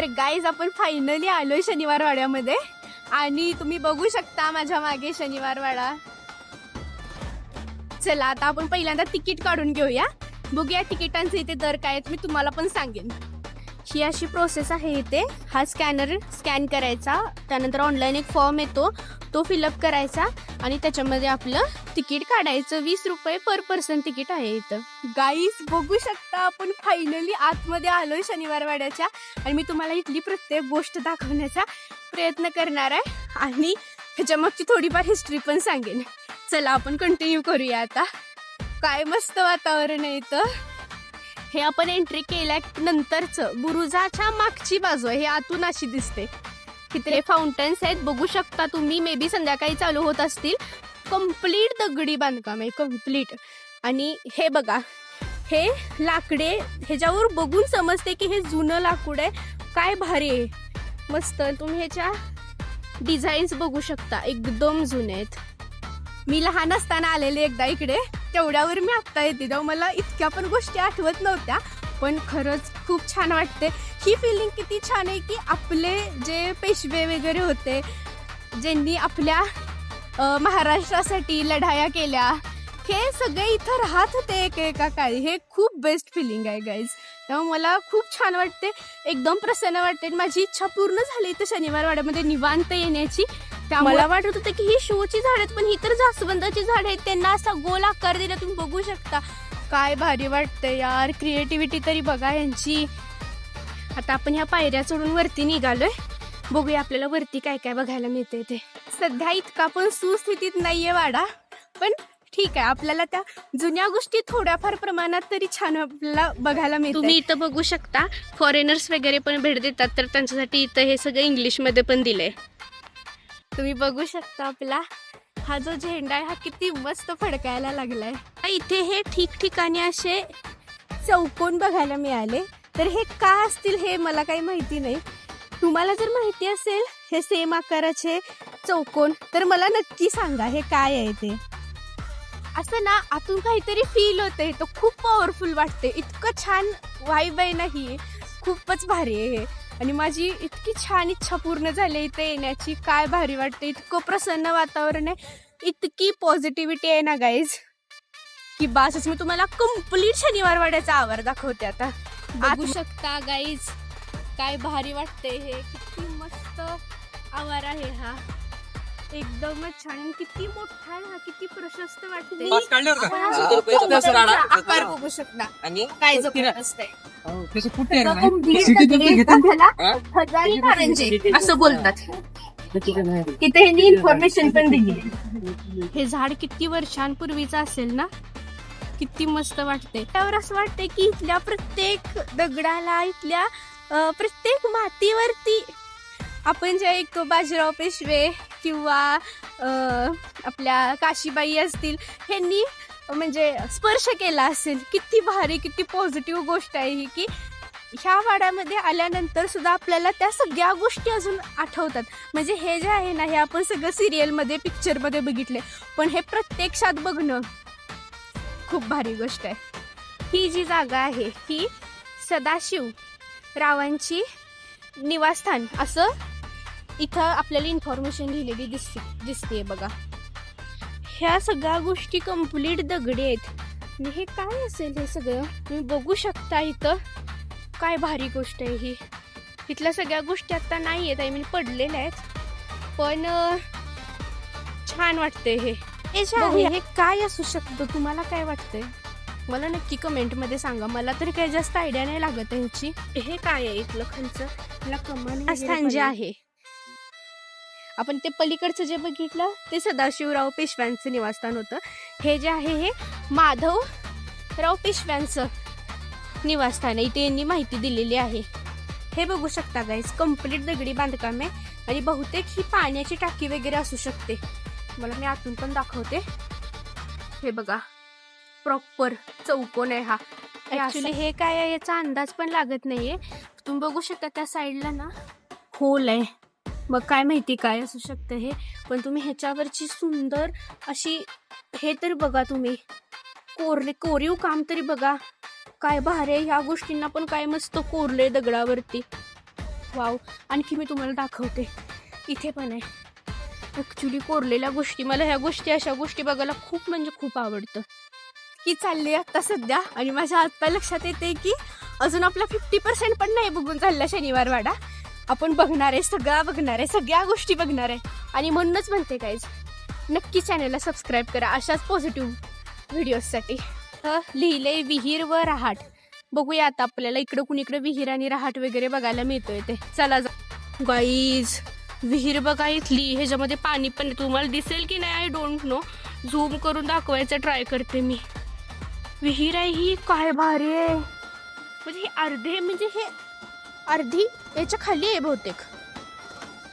तर गाईज आपण फायनली आलोय शनिवार वाड्यामध्ये आणि तुम्ही बघू शकता माझ्या मागे शनिवार वाडा चला आता आपण पहिल्यांदा तिकीट काढून घेऊया. बघूया तिकिटांचे इथे दर काय आहेत मी तुम्हाला पण सांगेन. ही अशी प्रोसेस आहे इथे. हा स्कॅनर स्कॅन करायचा. त्यानंतर ऑनलाईन एक फॉर्म येतो. तो फिलअप करायचा आणि त्याच्यामध्ये आपलं तिकीट काढायचं. वीस रुपये पर पर्सन तिकीट आहे इथं. गाईस बघू शकता आपण फायनली आतमध्ये आलो शनिवार वाड्याच्या आणि मी तुम्हाला इथली प्रत्येक गोष्ट दाखवण्याचा प्रयत्न करणार आहे. आणि ह्याच्या मागची थोडीफार हिस्ट्री पण सांगेन. चला आपण कंटिन्यू करूया आता. काय मस्त वातावरण आहे इथं. हे आपण एंट्री केल्या नंतरचं. बुरुजाच्या मागची बाजू आहे. हे आतून अशी दिसते. तिथे फाउंटन्स आहेत. बघू शकता तुम्ही मे बी संध्याकाळी चालू होत असतील. कंप्लीट दगडी बांधकाम आहे. कंप्लीट आणि हे बघा हे लाकडे ह्याच्यावर बघून समजते की हे जुनं लाकूड आहे. काय भारी आहे. मस्त. तुम्ही ह्याच्या डिझाईन्स बघू शकता. एकदम जुने आहेत. मी लहान असताना आलेले एकदा इकडे. तेवढ्यावर मी आत्ता येते. तेव्हा मला इतक्या पण गोष्टी आठवत नव्हत्या पण खरंच खूप छान वाटते ही फिलिंग किती छान आहे की आपले जे पेशवे वगैरे होते ज्यांनी आपल्या महाराष्ट्रासाठी लढाया केल्या हे सगळे इथं राहत होते एक एका काळी हे खूप बेस्ट फिलिंग आहे गाईज त्यामुळे मला खूप छान वाटते एकदम प्रसन्न वाटते आणि माझी इच्छा पूर्ण झाली इथं शनिवार वाड्यामध्ये निवांत येण्याची. त्यामुळे मला वाटत होतं की ही शोची झाड आहेत पण ही तर जास्वंदाची झाड आहेत. त्यांना असा गोल आकार दिला तुम्ही बघू शकता. काय भारी वाटतंय यार. क्रिएटिव्हिटी तरी बघा यांची आता आपण ह्या पायऱ्या चढून वरती निघालोय. बघूया आपल्याला वरती काय काय बघायला मिळते ते. सध्या इतका पण सुस्थितीत नाहीये वाडा. पण ठीक आहे आपल्याला त्या जुन्या गोष्टी थोड्याफार प्रमाणात तरी छान आपल्याला बघायला मिळते तुम्ही इथं बघू शकता फॉरेनर्स वगैरे पण भेट देतात तर त्यांच्यासाठी इथं हे सगळं इंग्लिशमध्ये पण दिलंय. तुम्ही बघू शकता आपला. हा जो झेंडा आहे हा किती मस्त फडकायला लागलाय. इथे हे ठिकठिकाणी असे चौकोन बघायला मिळाले. तर हे का असतील हे मला काही माहिती नाही. तुम्हाला जर माहिती असेल हे सेम आकाराचे चौकोन तर मला नक्की सांगा हे काय आहे ते. असं ना आतून काहीतरी फील होते तो खूप पॉवरफुल वाटते इतकं छान वाईब आहे ना ही. खूपच भारी आहे हे. आणि माझी इतकी छान इच्छा पूर्ण झाली इथे येण्याची. काय भारी वाटते. इतकं प्रसन्न वातावरण आहे. इतकी पॉझिटिव्हिटी आहे ना गाईज की बासच मी तुम्हाला कंप्लीट शनिवार वाड्याचा आवार दाखवते आता. बघू शकता गाईज काय भारी वाटते हे. किती मस्त आवार आहे हा. एकदमच छान आणि किती मोठा आहे हा किती प्रशस्त वाटते काढल्यावर का? आपण राडा. आकार बघू शकता. आणि? काय किती जबरदस्त आहे हो, त्याचं कुठे आहे? सिटी घेता? हा? हजारी कारंजे असं बोलतात. तिथे ह्यांनी इन्फॉर्मेशन पण दिली. हे झाड किती वर्षांपूर्वीचं असेल ना? किती मस्त वाटते त्यावर असं वाटते की इथल्या प्रत्येक दगडाला इथल्या अं, प्रत्येक मातीवरती आपण जे ऐकतो बाजीराव पेशवे किंवा आपल्या काशीबाई असतील ह्यांनी म्हणजे स्पर्श केला असेल किती भारी किती पॉझिटिव्ह गोष्ट आहे ही की ह्या वाड्यामध्ये आल्यानंतर सुद्धा आपल्याला त्या सगळ्या गोष्टी अजून आठवतात. म्हणजे हे जे आहे ना हे आपण सगळं सिरियलमध्ये पिक्चरमध्ये बघितले. पण हे प्रत्यक्षात बघणं खूप भारी गोष्ट आहे. ही जी जागा आहे ही सदाशिव रावांची निवासस्थान असं इथं आपल्याला इन्फॉर्मेशन लिहिलेली दिसते दिसते बघा. ह्या सगळ्या गोष्टी कंप्लीट दगडी आहेत. हे काय असेल हे सगळं? तुम्ही बघू शकता इथं. काय भारी गोष्ट आहे ही. इथल्या सगळ्या गोष्टी आता नाही आहेत आय मीन पडलेल्या आहेत. पण छान वाटते हे. हे हे काय असू शकतं? तुम्हाला काय वाटतंय? मला नक्की कमेंटमध्ये सांगा. मला तरी काही जास्त आयडिया नाही लागत ह्याची. हे काय आहे इथलं खालचं मला स्थान जे आहे. आपण ते पलीकडचं जे बघितलं ते सदाशिवराव पेशव्यांचं निवासस्थान होतं. हे जे आहे हे माधवराव पेशव्यांचं निवासस्थान आहे. इथे यांनी माहिती दिलेली आहे. हे बघू शकता गाईज कंप्लीट दगडी बांधकाम आहे. आणि बहुतेक ही पाण्याची टाकी वगैरे असू शकते. मला मी आतून पण दाखवते. हे बघा प्रॉपर चौकोन आहे हा. ऍक्च्युली हे काय आहे? याचा अंदाज पण लागत नाहीये. तुम्ही बघू शकता त्या साईडला ना होल आहे. मग काय माहिती काय असू शकतं हे. पण तुम्ही ह्याच्यावरची सुंदर अशी हे तर बघा तुम्ही. कोरले कोरीव काम तरी बघा. काय भारे आहे ह्या गोष्टींना पण काय मस्त कोरले दगडावरती. वाव आणखी मी तुम्हाला दाखवते. इथे पण आहे. ॲक्च्युली कोरलेल्या गोष्टी मला ह्या गोष्टी अशा गोष्टी बघायला खूप म्हणजे खूप आवडतं. की चालली आत्ता सध्या. आणि माझ्या आत्ता लक्षात येते की अजून आपला फिफ्टी पर्सेंट पण नाही बघून चालला शनिवार वाडा. आपण बघणार आहे सगळा बघणार आहे सगळ्या गोष्टी बघणार आहे. आणि म्हणूनच म्हणते काहीच नक्की चॅनलला सबस्क्राईब करा अशाच पॉझिटिव्ह व्हिडिओजसाठी लिहिले विहीर व रहाट. बघूया आता आपल्याला इकडं कुणीकडे विहीर आणि रहाट वगैरे बघायला मिळतोय ते. चला जा. गाईज विहीर बघा इथली. ह्याच्यामध्ये पाणी पण तुम्हाला दिसेल की नाही? आय डोंट नो झूम करून दाखवायचं ट्राय करते मी. विहीर आहे ही. काय भारी आहे. म्हणजे हे अर्धे म्हणजे हे अर्धी याच्या खाली आहे बहुतेक.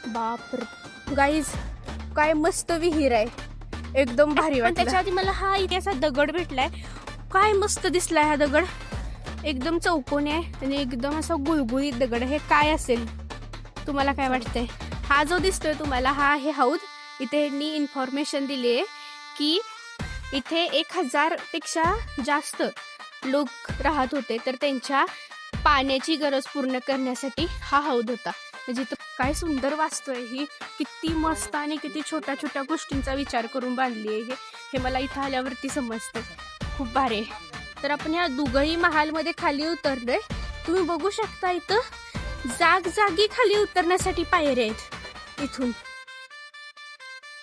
बापर. गाईज काय मस्त विहीर आहे. एकदम भारी वाटत त्याच्या आधी मला हा इथे असा दगड भेटलाय. काय मस्त दिसलाय हा दगड. एकदम चौकोनी आहे आणि एकदम असा गुळगुळीत दगड. हे काय असेल? तुम्हाला काय वाटतंय? हा जो दिसतोय तुम्हाला हा आहे हौद. इथे यांनी इन्फॉर्मेशन दिली आहे की इथे एक हजारपेक्षा जास्त लोक राहत होते. तर त्यांच्या पाण्याची गरज पूर्ण करण्यासाठी हा हौद होता. म्हणजे इथं काय सुंदर वाचतोय ही. किती मस्त आणि किती छोट्या छोट्या गोष्टींचा विचार करून बांधली आहे हे. हे मला इथं आल्यावरती समजतं खूप भारी आहे. तर आपण या दुगई महालमध्ये खाली उतरलोय. तुम्ही बघू शकता इथं जाग जागी खाली उतरण्यासाठी पायऱ्या आहेत. इथून.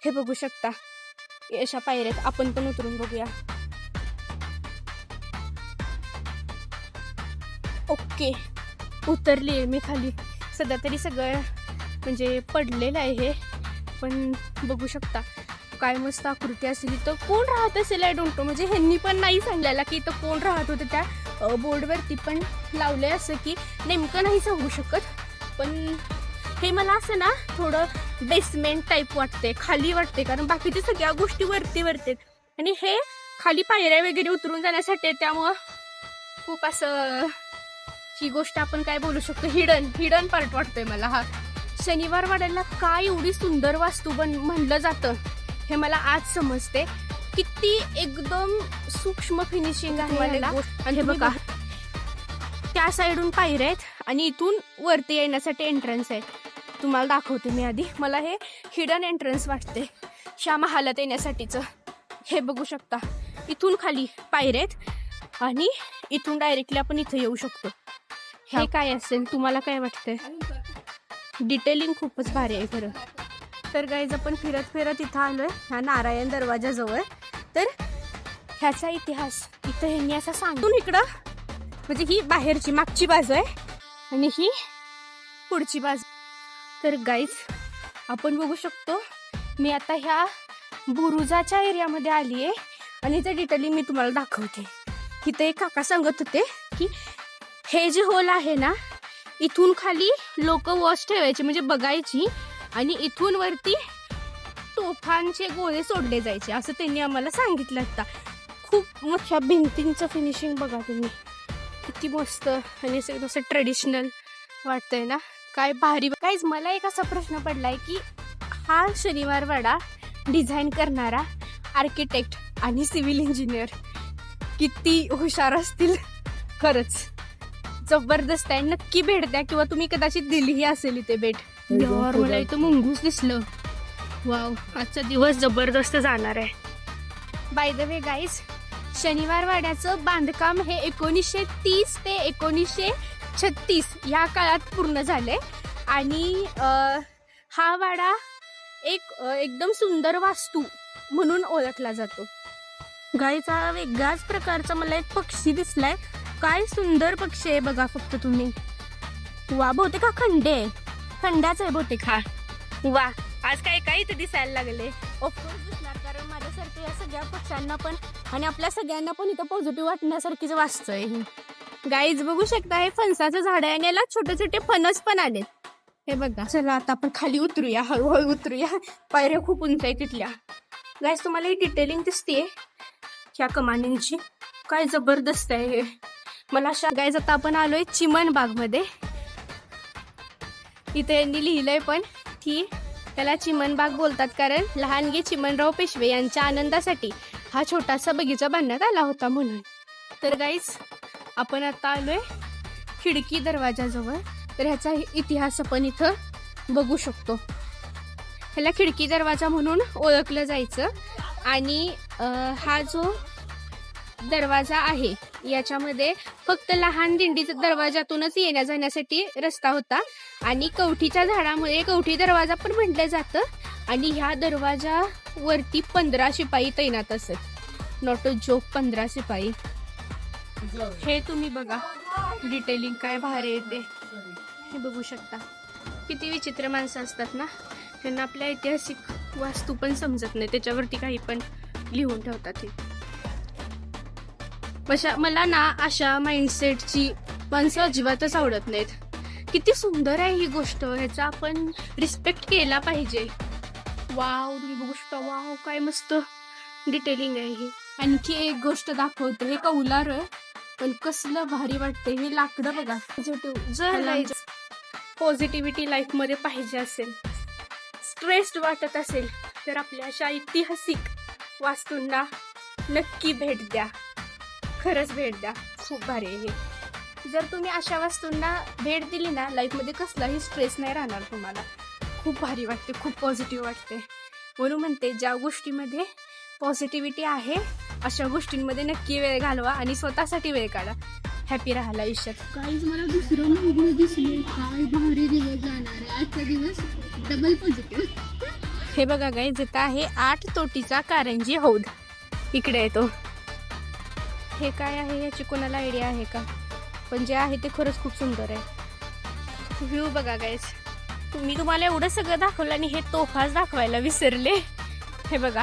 हे बघू शकता. अशा पायऱ्यात आपण पण उतरून बघूया. ओके. उतरली आहे मी खाली. सध्या तरी सगळं म्हणजे पडलेलं आहे हे. पण बघू शकता. काय मस्त आकृती असेल तर कोण राहत असेल आय डोंट? नो म्हणजे ह्यांनी पण नाही सांगलेला की इथं कोण राहत होतं त्या बोर्डवरती. पण लावलं आहे असं की नेमकं नाही सांगू शकत. पण हे मला असं ना थोडं बेसमेंट टाईप वाटते खाली वाटते कारण बाकीच्या सगळ्या गोष्टी वरती वरती आणि हे खाली पायऱ्या वगैरे उतरून जाण्यासाठी त्यामुळं खूप असं ही गोष्ट आपण काय बोलू शकतो? हिडन हिडन पार्ट वाटतोय मला हा. शनिवार वाड्याला काय एवढी सुंदर वास्तू बन म्हणलं जातं हे मला आज समजते. किती एकदम सूक्ष्म फिनिशिंग आहे आणि हे बघा. त्या साईडून पायऱ्या आहेत आणि इथून वरती येण्यासाठी एंट्रन्स आहेत. तुम्हाला दाखवते मी आधी. मला हे हिडन एंट्रन्स वाटते. ह्या महालात येण्यासाठीचं. हे बघू शकता. इथून खाली पायऱ्या आहेत आणि इथून डायरेक्टली आपण इथं येऊ शकतो. हे काय असेल? तुम्हाला काय वाटतंय? डिटेलिंग खूपच भारी आहे खरं. तर गाईज आपण फिरत फिरत इथं आलोय ह्या नारायण दरवाजाजवळ तर ह्याचा इतिहास इथं ह्यांनी असा सांगून इकडं म्हणजे ही बाहेरची मागची बाजू आहे आणि ही पुढची बाजू. तर गाईज आपण बघू शकतो मी आता ह्या बुरुजाच्या एरियामध्ये आली आहे आणि ते डिटेलिंग मी तुम्हाला दाखवते. इथं एक काका सांगत होते की हे जे होल आहे ना इथून खाली लोक वॉच ठेवायची म्हणजे बघायची आणि इथून वरती तोफांचे गोळे सोडले जायचे असं त्यांनी आम्हाला सांगितलं आता खूप मोठ्या भिंतींचं फिनिशिंग बघा तुम्ही. किती मस्त आणि असं असं ट्रेडिशनल वाटतंय ना. काय भारी काहीच मला एक असा प्रश्न पडलाय की हा शनिवार वाडा डिझाईन करणारा आर्किटेक्ट आणि सिव्हिल इंजिनियर किती हुशार असतील? खरंच. जबरदस्त आहे. नक्की भेट द्या किंवा तुम्ही कदाचित दिलीही असेल इथे भेट. यार मला इथं मुंगूस दिसलं. वाव आजचा दिवस जबरदस्त जाणार आहे. बाय द वे गाईस शनिवार वाड्याचं बांधकाम हे एकोणीसशे तीस ते एकोणीसशे छत्तीस या काळात पूर्ण झाले आणि अ, हा वाडा एक एकदम सुंदर वास्तू म्हणून ओळखला जातो. गाईचा वेगळाच प्रकारचा मला एक पक्षी दिसलाय. काय सुंदर पक्षी आहे बघा फक्त तुम्ही. वा बहुतेक हा खंडे आहे. खंडाच आहे बहुतेक. हा. वा आज काय काय इथे दिसायला लागले? ऑफकोर्स दिसणार कारण माझ्यासारख्या या सगळ्या पक्ष्यांना पण आणि आपल्या सगळ्यांना पण इथं पॉझिटिव्ह वाटण्यासारखीच वाचतंय गाईज बघू शकता हे फणसाचं झाड आहे आणि याला छोटे छोटे फणस पण आलेत. हे बघा. चला आता आपण खाली उतरूया हळूहळू उतरूया. पायऱ्या खूप उंच आहे तिथल्या गाईज तुम्हाला ही डिटेलिंग दिसते ह्या कमानींची. काय जबरदस्त आहे हे. मला अशा आता आपण आलोय चिमन बागमध्ये. इथे यांनी लिहिलंय पण की त्याला चिमनबाग बोलतात कारण लहानगे चिमनराव पेशवे यांच्या आनंदासाठी हा छोटासा बगीचा बांधण्यात आला होता म्हणून. तर गाईज आपण आता आलोय खिडकी दरवाजाजवळ तर ह्याचा इतिहास आपण इथं बघू शकतो. ह्याला खिडकी दरवाजा म्हणून ओळखलं जायचं. आणि हा जो दरवाजा आहे. याच्यामध्ये फक्त लहान दिंडीचा दरवाजातूनच येण्या जाण्यासाठी रस्ता होता. आणि कवठीच्या झाडामुळे कवठी दरवाजा पण म्हटलं जातं. आणि ह्या दरवाजावरती पंधरा शिपाई तैनात असत. नॉट अ जोक पंधरा शिपाई. हे तुम्ही बघा. डिटेलिंग काय भारी येते हे बघू शकता. किती विचित्र माणसं असतात ना. त्यांना आपल्या ऐतिहासिक वास्तू पण समजत नाही. त्याच्यावरती काही पण लिहून ठेवतात हे. मशा मला ना अशा माइंडसेटची माणसं अजिबातच आवडत नाहीत. किती सुंदर आहे ही गोष्ट ह्याचा आपण रिस्पेक्ट केला पाहिजे. वाव तुम्ही बघू शकता वाव काय मस्त डिटेलिंग आहे ही. आणखी एक गोष्ट दाखवते हे कौलार पण कसलं भारी वाटते हे लाकडं बघा. पॉझिटिव्ह जर पॉझिटिव्हिटी लाईफमध्ये पाहिजे असेल स्ट्रेस्ड वाटत असेल तर आपल्या अशा ऐतिहासिक वास्तूंना नक्की भेट द्या. खरंच भेट द्या. खूप भारी आहे हे. जर तुम्ही अशा वस्तूंना भेट दिली ना लाईफमध्ये कसलाही स्ट्रेस नाही राहणार तुम्हाला. खूप भारी वाटते खूप पॉझिटिव्ह वाटते. म्हणून म्हणते ज्या गोष्टीमध्ये पॉझिटिव्हिटी आहे अशा गोष्टींमध्ये नक्की वेळ घालवा आणि स्वतःसाठी वेळ काढा. हॅपी राहायला आयुष्यात. काहीच मला दुसरं मुलगी दिसले काय भारी दिवस जाणार आहे. आजचा दिवस डबल पॉझिटिव्ह हे बघा गाई जिथं आहे आठ तोटीचा कारंजी हौद. इकडे येतो. हे काय आहे? याची कोणाला आयडिया आहे का? पण जे आहे ते खरंच खूप सुंदर आहे. व्ह्यू बघा गाईस मी तुम्हाला एवढं सगळं दाखवलं आणि हे तोफाच दाखवायला विसरले. हे बघा.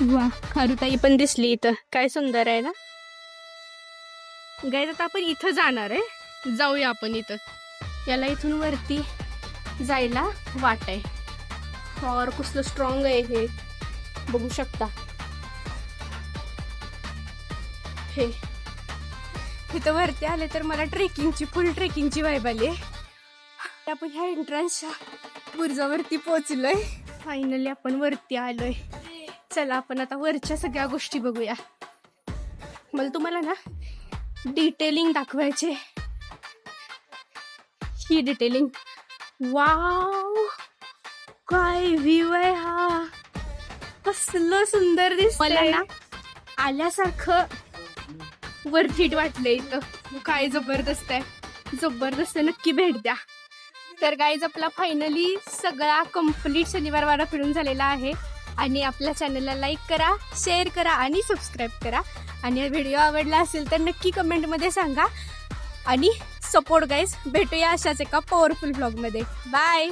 वा खारुताई पण दिसली इथं. काय सुंदर आहे ना? गाईज आता आपण इथं जाणार आहे. जाऊया आपण इथं. याला इथून वरती जायला वाट आहे. और कसलं स्ट्रॉंग आहे हे. बघू शकता. हे इथं वरती आले तर मला ट्रेकिंगची फुल ट्रेकिंगची वाईब आली. आपण ह्या एंट्रन्सच्या बुर्जावरती पोचलोय फायनली आपण वरती आलोय. चला आपण आता वरच्या सगळ्या गोष्टी बघूया. मला तुम्हाला ना डिटेलिंग दाखवायचे. ही डिटेलिंग वाव काय व्ह्यू आहे हा. कसलं सुंदर दिसत मला ना आल्यासारखं वरतीट वाटलं इथं. काय जबरदस्त आहे. जबरदस्त नक्की भेट द्या. तर गाईज आपला फायनली सगळा कंप्लीट शनिवार वाडा फिरून झालेला आहे. आणि आपल्या चॅनलला लाईक करा शेअर करा आणि सबस्क्राईब करा. आणि व्हिडिओ आवडला असेल तर नक्की कमेंटमध्ये सांगा. आणि सपोर्ट गाईज भेटूया अशाच एका पॉवरफुल ब्लॉगमध्ये बाय